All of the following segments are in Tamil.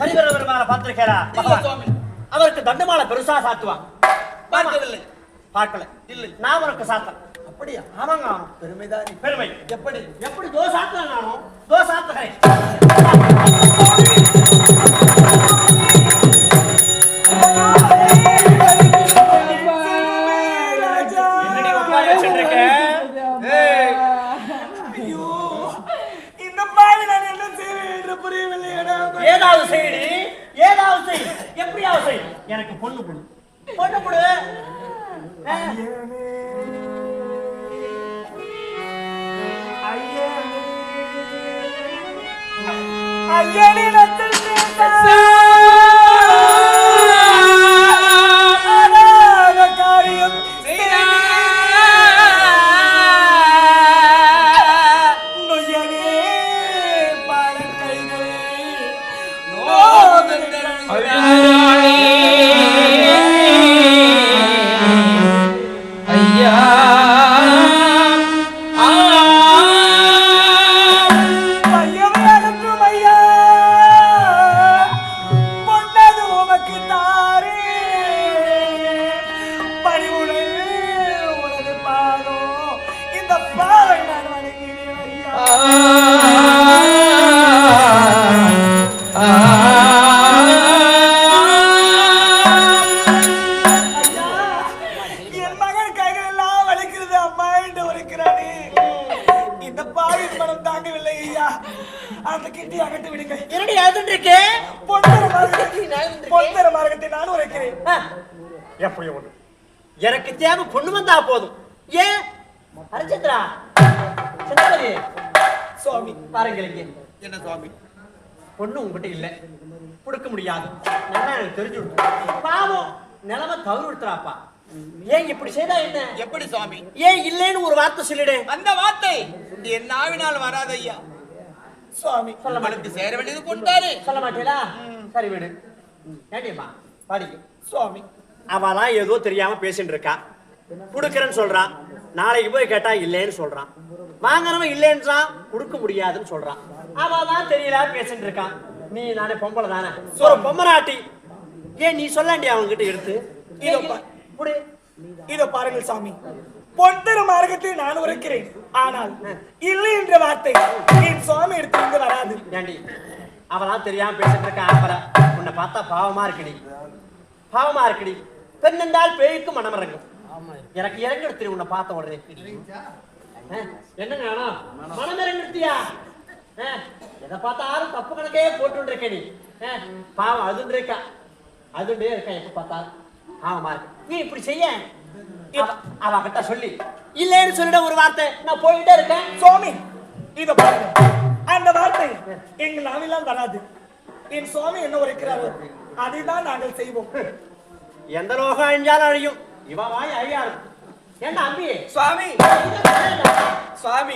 ஹரிவர பெருமாளை பார்த்திருக்கிறா இல்ல சுவாமி. அவருக்கு தண்டமாலை பெருசா சாத்துவான். பார்க்கவில்லை. பார்க்கல. இல்லை. நான் அவருக்கு சாத்தேன் அப்படியா? ஆமாங்க பெருமைதான். பெருமை. எப்படி? எப்படி தோ சாத்தேன் நானும் தோ ஏதாவது செய்யடி ஏதாவது செய். எப்படியாவது செய். எனக்கு பொண்ணு கொடு. பொண்ணு கொடு. ஆ. ஐயனிடத்தில் என்ன சுவாமி? பொண்ணு உங்ககிட்ட இல்ல. கொடுக்க முடியாது. நல்லா எனக்கு தெரிஞ்சு பாவம் நிலைமை தவறு விடுத்துறாப்பா ஏன் இப்படி செய்தா என்ன? எப்படி சுவாமி? ஏன் இல்லைன்னு ஒரு வார்த்தை சொல்லிடு. அந்த வார்த்தை. என் நாவினால் வராது ஐயா. சுவாமி சொல்ல மாட்டேன். சேர வேண்டியது கொண்டாரு சொல்ல மாட்டீங்களா சரி விடு. ஏண்டியம்மா பாடிக்க சுவாமி. அவளாம் ஏதோ தெரியாம பேசிட்டு இருக்கா. கொடுக்கறேன்னு சொல்றான் நாளைக்கு போய் கேட்டா இல்லைன்னு சொல்றான் வாங்குறவன் இல்லைன்றான் கொடுக்க முடியாதுன்னு சொல்றான் அவதான் தெரியல பேசிட்டு இருக்கான். நீ நானே பொம்பளை தானே. ஒரு பொம்மராட்டி. ஏன் நீ சொல்லாண்டி அவங்க கிட்ட எடுத்து? இதோ. இதோ பாருங்கள் சாமி. பொன்தர மார்க்கத்தை நான் உரைக்கிறேன். ஆனால் இல்லை என்ற வார்த்தை என் சுவாமி எடுத்து வராது. அவளாம் தெரியாம பேசிட்டு இருக்கா ஆம்பரை உன்னை பார்த்தா பாவமா இருக்குடி. பாவமா இருக்குடி. பெண் என்றால் பேய்க்கு மனம் இறங்கும். எனக்கு இறங்கிடுத்து உன்னை பார்த்த உடனே. வேணும்? மனம் இறங்கிடுத்தியா எதை பார்த்தாலும் தப்பு கணக்கே போட்டு இருக்க நீ பாவம் அதுன்னு இருக்கா. அதுண்டே இருக்கா எப்ப பார்த்தாலும். இருக்கு. நீ இப்படி செய்ய? அவ- கிட்ட சொல்லி. இல்லைன்னு சொல்லிட ஒரு வார்த்தை. நான் போயிட்டே இருக்கேன். சுவாமி இதோ பாருங்க. அந்த வார்த்தை எங்கள் நாவிலால் வராது. என் சுவாமி என்ன உரைக்கிறாரோ அதை தான் நாங்கள் செய்வோம். எந்த லோகம் அழிஞ்சாலும் அழியும். இவ வாய் அழியாது. ஏண்டா அம்பி? சுவாமி சுவாமி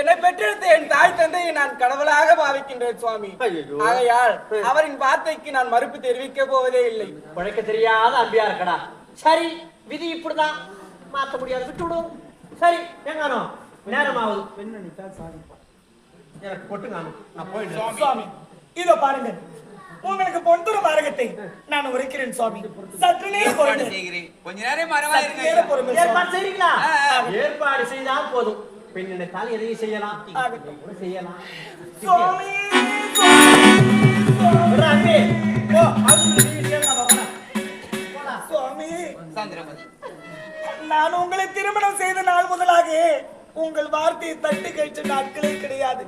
என்னை பெற்றெடுத்த என் தாய் தந்தையை நான் கடவுளாக பாவிக்கின்றேன் சுவாமி. ஆகையால் அவரின் வார்த்தைக்கு நான் மறுப்பு தெரிவிக்க போவதே இல்லை. உழைக்க தெரியாத அம்பியா இருக்கடா சரி விதி இப்படிதான். மாத்த முடியாது. விட்டு விடு சரி எங்கானோ நேரம் ஆகுது எனக்கு கொட்டுங்கானோ நான் போயிடுறேன். சுவாமி. இதோ பாருங்க உங்களுக்கு பொன்துற மார்க்கத்தை நான் உரைக்கிறேன் சுவாமி. கொஞ்ச நேரம் சற்றே. ஏற்பாடு ஆ. ஏற்பாடு செய்தால் போதும். பெண் நினைத்தால் எதையும் செய்யலாம். செய்யலாம். சுவாமி நான் உங்களை திருமணம் செய்த நாள் முதலாக உங்கள் வார்த்தையை தட்டி கழிச்ச நாட்களே கிடையாது.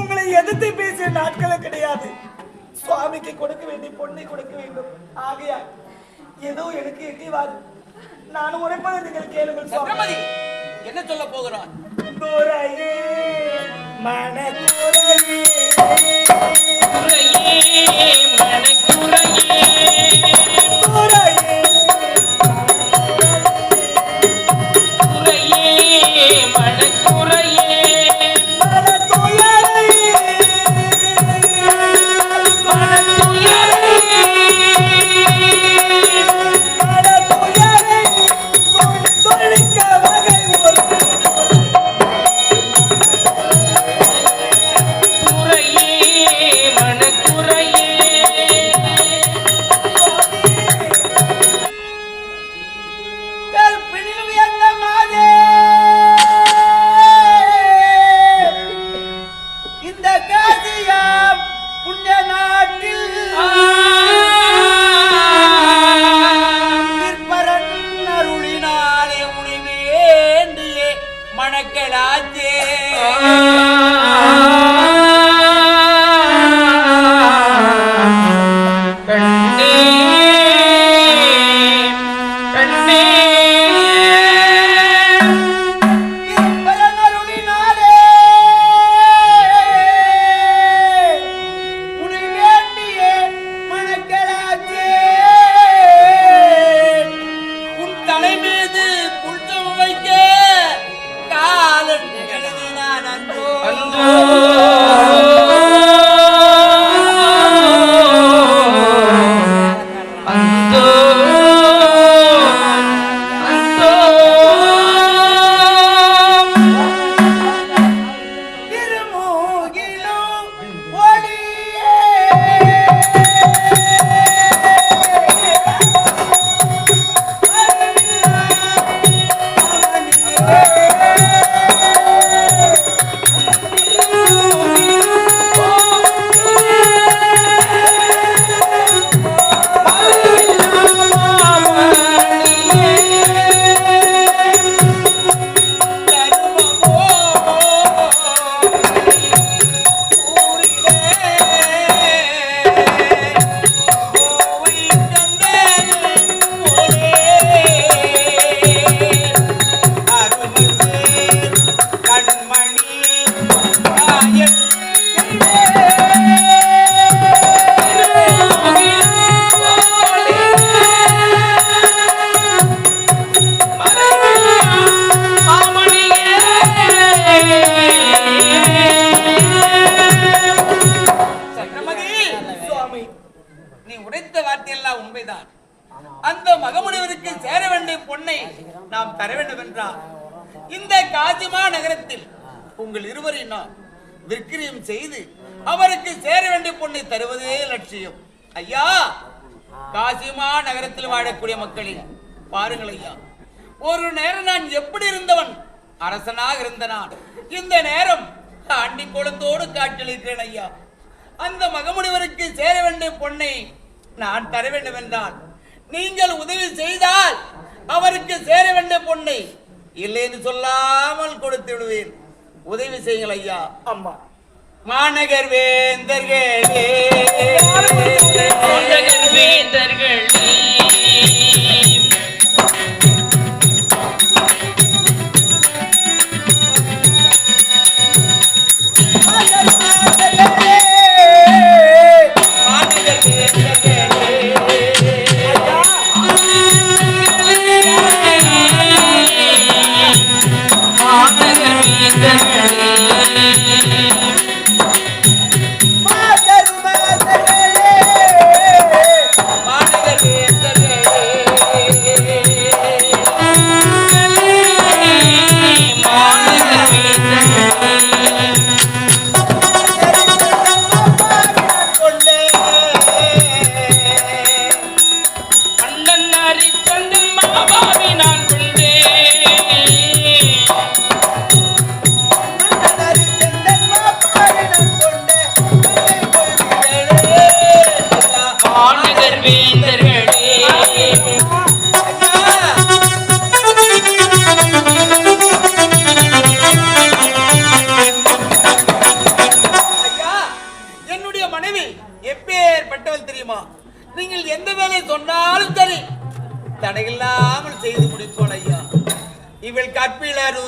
உங்களை எதிர்த்து பேசிய நாட்களே கிடையாது. சுவாமிக்கு கொடுக்க வேண்டிய பொண்ணை கொடுக்க வேண்டும். ஆகையா ஏதோ எனக்கு எட்டிவாது நான் உரைப்பதை நீங்கள் கேளுங்கள் சுவாமி. சந்திரமதி என்ன சொல்ல போகிறான் துறையே மனக்குறையே. உங்கள் இருவரையும் விக்கிரியம் செய்து அவருக்கு சேர வேண்டிய பொண்ணை தருவதே லட்சியம். ஐயா காசிமா நகரத்தில் வாழக்கூடிய மக்களே பாருங்கள் ஐயா ஒரு நேரம் நான் எப்படி இருந்தவன்? அரசனாக இருந்த நான். இந்த நேரம் அண்டி குளத்தோடு காட்டிலிருக்கிறேன் ஐயா. அந்த மகமுனிவருக்கு சேர வேண்டிய பொண்ணை நான் தர வேண்டும் என்றால் நீங்கள் உதவி செய்தால் அவருக்கு சேர வேண்டிய பொண்ணை இல்லை என்று சொல்லாமல் கொடுத்து விடுவேன். உதவி செய்யுங்கள் ஐயா. அம்மா. மாநகர் வேந்தர்களே. மாநகர் வேந்தர்களே. மாநகர் சொன்னாலும் சரி. தடையில்லாமல் செய்து முடிப்போம் ஐயா. இவள் கற்பிலர்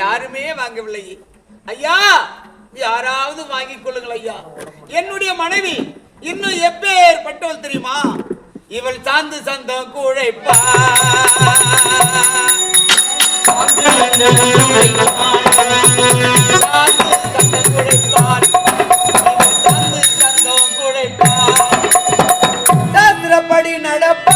யாருமே வாங்கவில்லை. ஐயா யாராவது வாங்கிக் கொள்ளுங்கள் ஐயா. என்னுடைய மனைவி இன்னும் எப்பேற்பட்டவள் தெரியுமா? இவள் சாந்து சந்தம் குழைப்பா. சாந்து சாந்து சந்தம் சாஸ்திரப்படி நடப்பார்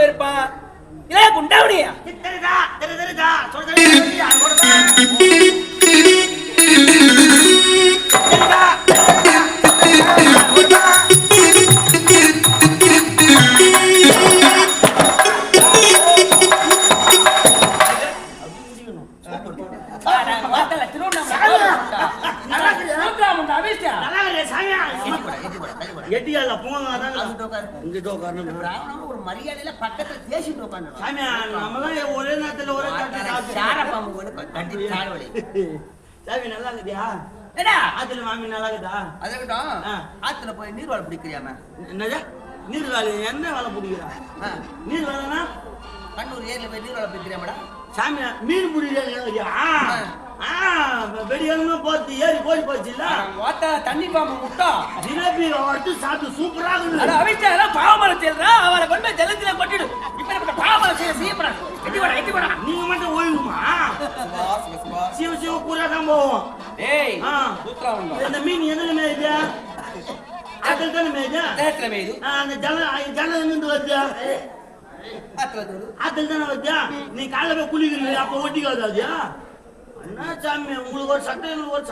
போயிருப்பான் இல்ல குண்டாவணியா தெரியுதா தெரி தெரியுதா சாமி நல்லா இருக்குதியா ஏடா ஆத்துல மாமி நல்லா இருக்குதா அதற்கட்டும் ஆ. ஆத்துல போய் நீர்வாழ் பிடிக்கிறியாம என்னது? நீர் வேலை என்ன வேலை பிடிக்கிறா? நீர் வேலைனா கண்ணூர் ஏரியில போய் நீர்வாழ் பிடிக்கிறியாமடா சாமி மீன் பிடிக்கிறா வெடியாலுமே போச்சு ஏறி போய் போச்சு இல்ல தண்ணி பாம்பு முட்டா. ஜிலேபி வட்டு சாப்பிட்டு சூப்பரா இருக்குது. அவிச்சா பாவமரம் செய்யறா அவளை கொண்டு போய் ஜலத்துல கொட்டிடு. இப்ப பாவமரம் செய்ய செய்யப்படாது நீங்க மட்டும் ஓய்வுமா? சிவ சிவ கூறா தான் போவோம் ஏய் ஆ. இந்த மீன் எதுல மேய்தா அதில் தானே மேய்தா நேரத்துல மேய்து அந்த ஜல ஜலம் இருந்து வருதா அதில் தானே வருதா நீ காலைல போய் குளிக்கிறீங்க அப்போ ஒட்டிக்காது அது என்ன சாமி உங்களுக்கு ஒரு சட்டம் ஒரு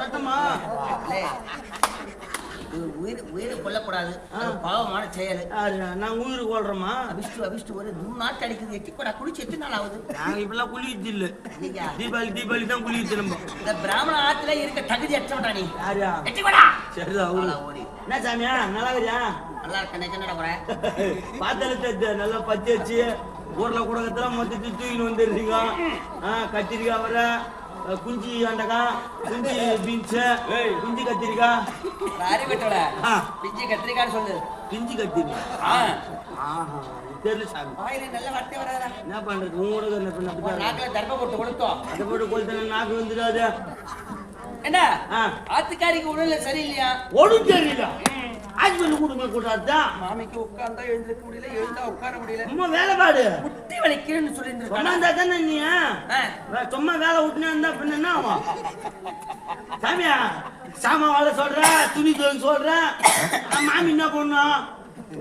உயிர் உயிர் கொல்லக்கூடாது. அது பாவமான செயல். யாரு, நாங்க உயிருக்கு ஓடுறோமா? அபிஷ்டு அபிஷ்டு ஒரு மூணு நாள் அடிக்குது. எட்டி கூட குளிச்சு எத்தனை நாள் ஆகுது? நாங்க இப்பெல்லாம் குளிக்கிறது இல்ல. தீபாவளி தீபாவளி தான் குளிக்கிறது நம்ம. இந்த பிராமண ஆத்துல இருக்க தகுதி அற்றவடா நீ. யாரியா? எட்டி கூட சரிதான் என்ன சாமியா நல்லா இருக்கியா? நல்லா இருக்க நினைச்சா குறை நல்லா பச்சை வச்சு ஊர்ல குடகத்துல மொத்தத்தை தூக்கின்னு வந்துடுறீங்க. ஆ, கத்திரிக்காய் வர குஞ்சு வெண்டைக்காய் குஞ்சு பீன்ஸ் குஞ்சு கத்திரிக்காய் அறிவிட்டோட. பிஞ்சு கத்திரிக்கான்னு சொல்லு. பிஞ்சு கத்திரிக்காய் தெரியல சாமி. நல்ல வார்த்தை வராதா என்ன பண்றது? உங்களோட என்ன பண்ண நாக்குல தர்ம போட்டு கொடுத்தோம் அதை போட்டு கொளுத்தன நாக்கு வந்துடாது. என்ன. ஆத்துக்காரிக்கு உடல்ல சரியில்லையா? ஒடும் தெரியல. ஹாஸ்பிட்டல் கொடுக்க கூடாதுதான் மாமிக்கு உட்கார்ந்தா எழுந்திருக்க முடியல எழுந்தா உட்கார முடியல. சும்மா வேலைப்பாடு முட்டி வலிக்கிறேன்னு சொல்லிட்டு இருந்தா தானே நீ? சும்மா வேலை விட்டுனே இருந்தா பின்ன என்ன ஆகும்? சாமியா வாழ சொல்ற துணி துவைக்க சொல்ற. மாமி என்ன பண்ணும்?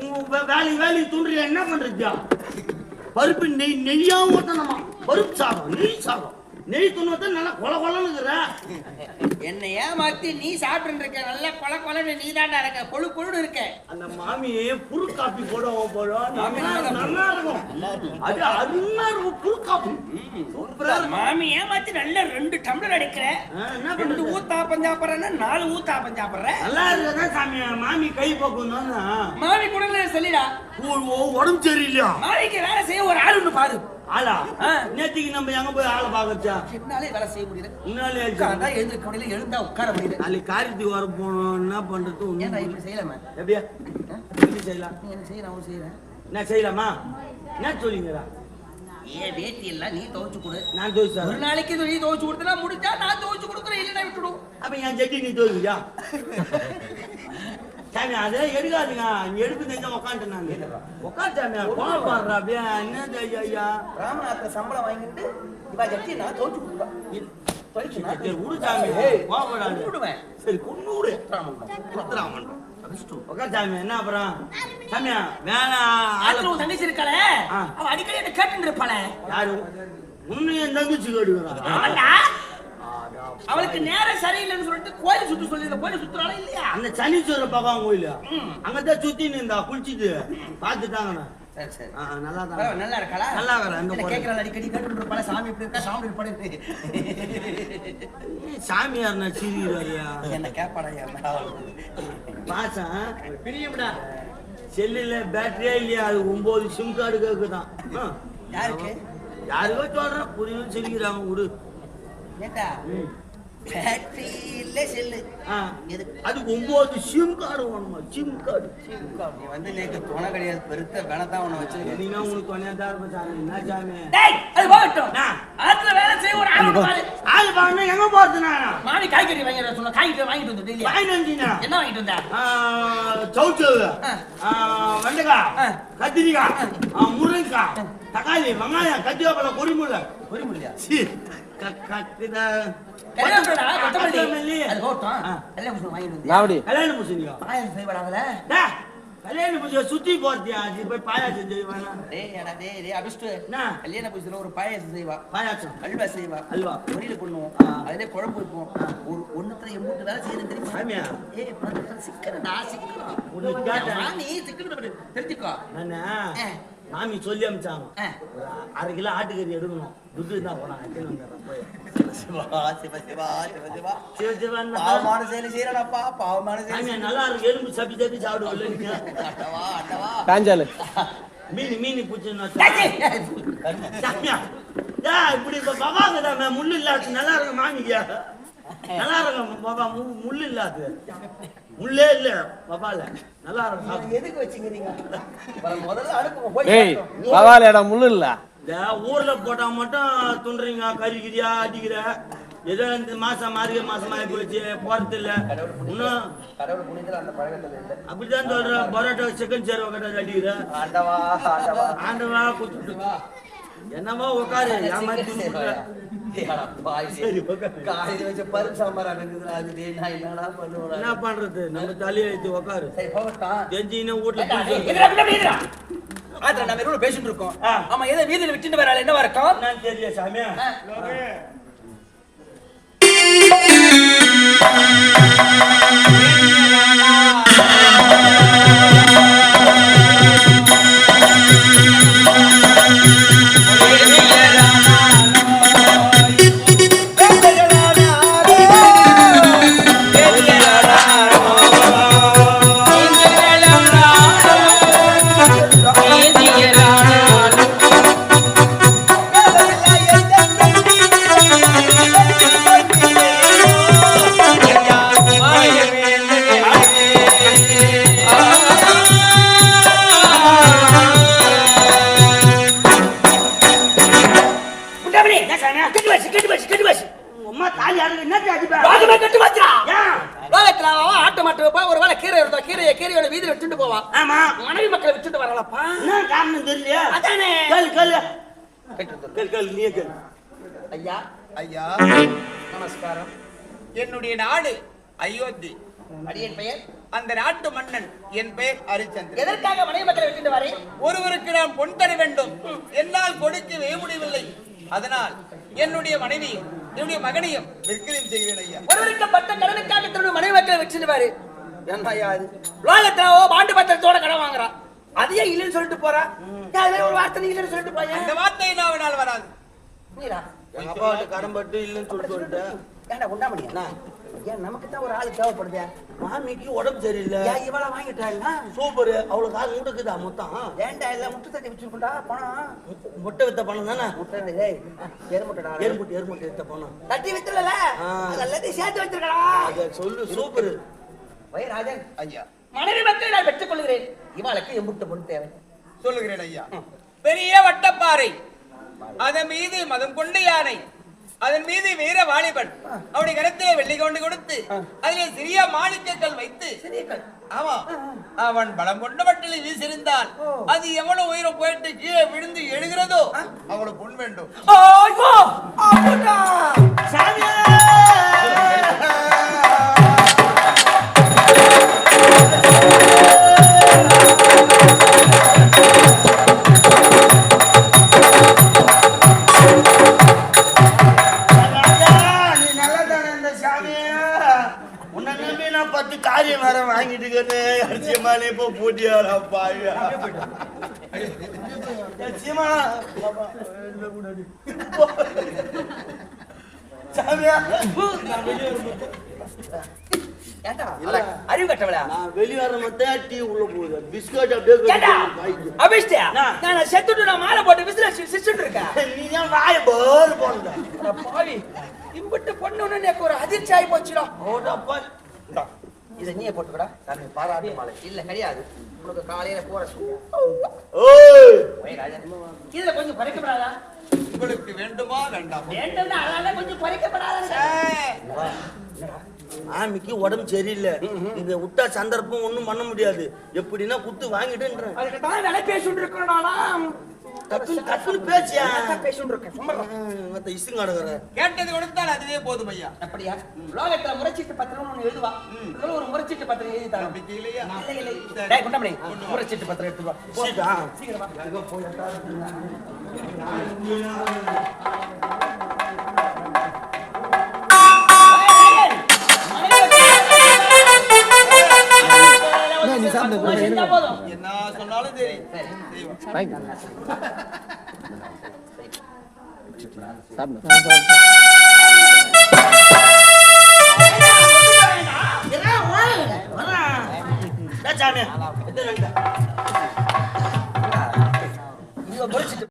உங்க வே- வேலைக்கு வேலைக்கு துண்டுறியா என்ன பண்றது பருப்பு நெய் நெய்யா ஊத்தணுமா? பருப்பு சாதம் நெய் சாதம். நெய் துண்ணத்தை நல்லா கொல கொலன்னு இருக்கிற என்னை ஏமாத்தி நீ சாப்பிட்டு இருக்க. நல்ல கொல கொலன்னு நீ தாண்டா இருக்க. கொழு இருக்க. அந்த மாமி புரு காப்பி போடுவோம் போடும் நல்லா இருக்கும். அது அருமையா இருக்கும் புரு காப்பி. மாமி. ஏமாத்தி நல்ல ரெண்டு டம்ளர் அடிக்கிற. ரெண்டு ஊத்தாப்பம் சாப்பிட்றேன்னா நாலு ஊத்தாப்பம் சாப்பிட்ற. நல்லா இருக்குதான் சாமி? மாமி கை பக்கம் தானே மாமி கூட சொல்லிடா. உடம்பு சரியில்லையா? மாமிக்கு வேலை செய்ய ஒரு ஆள் ஒண்ணு பாரு. ஆளா. நேத்திக்கு நம்ம எங்க போய் ஆளை பாக்கச்சா என்னாலே வேலை செய்ய முடியல. முன்னாலே உட்கார்ந்தா எழுந்திருக்க முடியல எழுந்தா உட்கார முடியல. நாளைக்கு காரியத்துக்கு வர போனோம் என்ன பண்றது? ஒண்ணும் இப்படி செய்யலாமா எப்படியா? எப்படி செய்யலாம்? நீ என்ன செய்ய நான் செய்யறேன். என்ன செய்யலாமா? என்ன சொல்லிங்கிறா ஏன் வேட்டி எல்லாம் நீ துவைச்சு கொடு. நான் தோசை ஒரு நாளைக்கு நீ துவைச்சு கொடுத்தனா முடிஞ்சா நான் துவைச்சு கொடுக்குறேன் இல்லைன்னா விட்டுடும் அப்ப என் ஜட்டி நீ தோல்வியா சாமி அதை எடுக்காதுங்க. நீ எடுப்பு தெரிஞ்சா கோவம் பாடுறா அப்படியே என்ன ஐயா ராமநாத்த சம்பளம் வாங்கிட்டு இவா ஜட்டி நான் துவைச்சு கொடுப்பா. துவைச்சு நான் சரி விடு சாமி. கோவப்படாது. விடுவேன் சரி கொண்டு விடு குத்துறாமன் உட்கார் சாமி என்ன அப்புறம்? சாமியா வேணாம் தங்கச்சி இருக்காளே. அவ அடிக்கடி என்ன கேட்டு இருப்பாளே. யாரு? உன்னை என் தங்கச்சி ஆமாண்டா. அவளுக்கு நேரம் சரியில்லைன்னு சொல்லிட்டு கோயில் சுத்து சொல்லி இந்த கோயில் சுத்துறாளா இல்லையா? அந்த சனீஸ்வர பகவான் கோயில. அங்கதான் சுத்தி நின்றா குளிச்சுட்டு ஆ, நல்லா தான் நல்லா இருக்காளா? நல்லா அடிக்கடி கேட்டு இருப்பாளா சாமி இப்படி இருக்கா? சாமி இப்படி இருக்கு சாமியார் நான் சிரிக்கிறாரியா என்ன கேப்பாடா என்ன? பாசம். பிரியும்டா. செல்லுல பேட்டரியே இல்லையா? அது ஒன்பது சிம் கார்டு கேக்குதான். யாருக்கு? யாருக்கோ சொல்றேன். புரியும் சிரிக்கிறாங்க விடு. ஏட்டா ம். பேட்டரி இல்ல செல்லு. அதுக்கு ஒன்பது சிம் கார்டு வேணுமா? சிம் கார்டு நீ வந்து நேக்கு துணை கிடையாது. பெருத்த வேணத்தான் உன்னை வச்சிருக்கேன் நீங்க உனக்கு துணையா தான் இருப்ப சாமி? என்ன சாமி? டேய் அது போகட்டும். ஆத்துல வேலை செய்ய ஒரு ஆள் பாரு. ஆள் பாருங்க எங்க போறது நானா? மாமி காய்கறி வாங்கிட்டு சொன்ன காய்கறி வாங்கிட்டு வந்து டெய்லி வாங்கிட்டு வந்தீங்கன்னா என்ன வாங்கிட்டு வந்த? சவுச்சு. வெண்டைக்காய். கத்திரிக்காய் முருங்கைக்காய் தக்காளி வெங்காயம் கத்திரிக்காய் கொடிமுல்லை பொரிமுடியா சீ, க- க- இத- கல்யாணம் பாயாசம் கல்யாண சுத்தி போறதியா? அது போய் பாயாசம் செய்வானா? டேய் ஏடா டேய் டேய் அபிஷ்டு. என்ன? கல்யாண புதுசுல ஒரு பாயாசம் செய்வா. பாயாசம்? அல்வா செய்வா. அல்வா. பொரியல் பண்ணுவோம். அதுல குழம்பு வைப்போம். ஒரு ஒண்ணுத்துல எம்பூட்டு வேலை செய்யணும் தெரியுமா? சாமியா? ஏய் பக்கத்துல சிக்கன நான் சிக்கனம். உன்னை கேட்டேன். நீ சிக்கன தெரிஞ்சுக்கோ. மாமி சொல்லி அமிச்சாங்க. ஒரு அரை கிலோ ஆட்டுக்கறி எடுக்கணும். துட்டு இருந்தா போனாங்க. பாவமான செயலை செய்யறடாப்பா பாவமான செயலை நல்லா இருக்கு. எலும்பு சப்பி சப்பி அட்டவா மீன் மீன் ஏ இப்படி இப்ப பவாங்க தான் முள்ளு இல்லாது நல்லா இருக்கு மாமியா நல்லா இருக்கும் பாபா முள்ளு இல்லாது முள்ளே இல்ல. பாபால நல்லா இருக்கும். எதுக்கு வச்சுக்கிறீங்க? அப்புறம் முதல்ல அனுப்புங்க போய் டேய் சாப்பிடுவோம். பரவாயில்லடா முள்ளு இல்ல. இந்த ஊர்ல போட்டா மட்டும் துண்டுறீங்க கறிக்கிறியா அடிக்கிற. ஏதோ இந்த மாசம் மார்கழி மாசம் ஆகி போச்சு போறது இல்ல. இன்னும் இல்லை. அப்படிதான் சொல்ற. பரோட்டா சிக்கன் சேர்வ கட்ட அடிக்கிற. ஆண்டவா ஆண்டவா. ஆண்டவா குத்துட்டு என்னவா உட்காரு. காலையில வச்ச பருப்பு சாம்பார் அடங்குதுடா அது டேய், நான் என்னடா பண்ணுவேன் என்ன பண்றது? நம்ம தலையை வைத்து உட்காரு தெரிஞ்சுக்கினா வீட்டுல? ஆத்திர நம்ம இருவரும் பேசிட்டு இருக்கோம். ஆமா ஏதோ வீதியில விட்டுட்டு வராள் என்னவா இருக்கும் என்னன்னு தெரியல சாமி பின்னாடி, கேளு கேளு நீயே கேளு ஐயா. ஐயா. நமஸ்காரம். என்னுடைய நாடு அயோத்தி. அடியன் பெயர்? அந்த நாட்டு மன்னன் என் பெயர் ஹரிச்சந்திரன் எதற்காக மனைவி மக்களை விட்டுட்டு வரேன் ஒருவருக்கு நான் பொன் தர வேண்டும். என்னால் கொடுக்கவே முடியவில்லை. அதனால் என்னுடைய மனைவியும் என்னுடைய மகனையும் விற்கிறேன் செய்கிறேன் ஐயா. ஒருவருக்கு பட்ட கடனுக்காக தன்னுடைய மனைவி மக்களை வச்சுட்டு பாரு என்ன ஐயா இது லோகத்துல பாண்டு பத்திரத்தோட கடன் வாங்குறான் அதையே இல்லைன்னு சொல்லிட்டு போறா? அதே ஒரு வார்த்தை இல்லைன்னு சொல்லிட்டு போயேன் அந்த வார்த்தை என்ன அவனால் வராது. நீரா எங்க இல்லைன்னு சொல்லிட்டு வந்துட்டேன். ஏன்டா உண்டாமணியா ஏன் நமக்கு தான் ஒரு ஆள் தேவைப்படுதே? மாமிக்கு உடம்பு சரியில்லை. ஏன் இவளை வாங்கிட்டாள்னா சூப்பர். அவ்வளவு காசு முட்டுக்குதா மொத்தம்? ஏன்டா எல்லாம் முட்டு தட்டி வச்சிருக்கா பணம்? முட்டை வித்த பணம் தானே? முட்டை டேய் எருமுட்டடா. எருமுட்டு எருமுட்டு வித்த பணம். தட்டி வித்துலல எல்லாத்தையும் சேர்த்து வச்சிருக்கடா. அத சொல்லு சூப்பர். வை ராஜன் ஐயா. மனைவி மக்களை நான் பெற்றுக் கொள்கிறேன் இவாளுக்கு எம்புட்டு பொண்ணு தேவை. சொல்லுகிறேன் ஐயா. பெரிய வட்டப்பாறை. அதன் மீது மதம் கொண்ட யானை அதன் மீது வீர வாலிபன் அவனுடைய கருத்திலே வெள்ளி கொண்டு கொடுத்து அதிலே சிறிய மாணிக்கங்கள் வைத்து ஆமா அவன் பலம் கொண்ட வட்டிலை வீசிருந்தான் அது எவ்வளவு உயரம் போயிட்டு கீழே விழுந்து எழுகிறதோ அவ்வளவு பொன் வேண்டும் வாங்கிட்டு இருக்கேன் அரிசியமாலே இப்போ போட்டியாரா பாவியா சீமா அறிவு கட்டவளா நான் வெளியே வர மட்டும் டீ உள்ள போகுது பிஸ்கட் அப்படியே. அபிஷ்டியா? நான் செத்துட்டு நான் மாலை போட்டு விசில சிஸ்டர் இருக்கேன் நீ ஏன் வாய போனத அட பாவி இம்பிட்டு பொண்ணு எனக்கு ஒரு அதிர்ச்சி ஆகி போச்சுடா ஓடப்பா இதை நீயே போட்டுக்கடா. சாமி பாராட்டு மாலை. இல்ல கிடையாது. உனக்கு காலையில போற ஓய்! இதுல கொஞ்சம் குறைக்கப்படாதா? உங்களுக்கு வேண்டுமா வேண்டாமா? வேண்டும்னா அதனால கொஞ்சம் குறைக்கப்படாதா? ஆமிக்கு உடம்பு சரியில்லை. இங்க விட்டா சந்தர்ப்பம் ஒண்ணும் பண்ண முடியாது. எப்படின்னா குத்து வாங்கிட்டுன்றேன் டக்குன்னு டக்குன்னு பேசியா? பேசிட்டு இருக்கேன் சும்மா இசுங்காடுகிற கேட்டது கொடுத்தால் அதுவே போதும் ஐயா. அப்படியா? லோகத்துல முறைச்சீட்டு பத்திரம் ஒண்ணு எழுதுவா. இதுல ஒரு முறைச்சீட்டு பத்திரம் எழுதி தரேன் இல்லையா. டேய், குண்டமணி, முறைச்சீட்டு பத்திரம் எடுத்து வா சீக்கிரம். என்ன சொன்னாலும் சரி சாப்பிடு முடிச்சிட்டு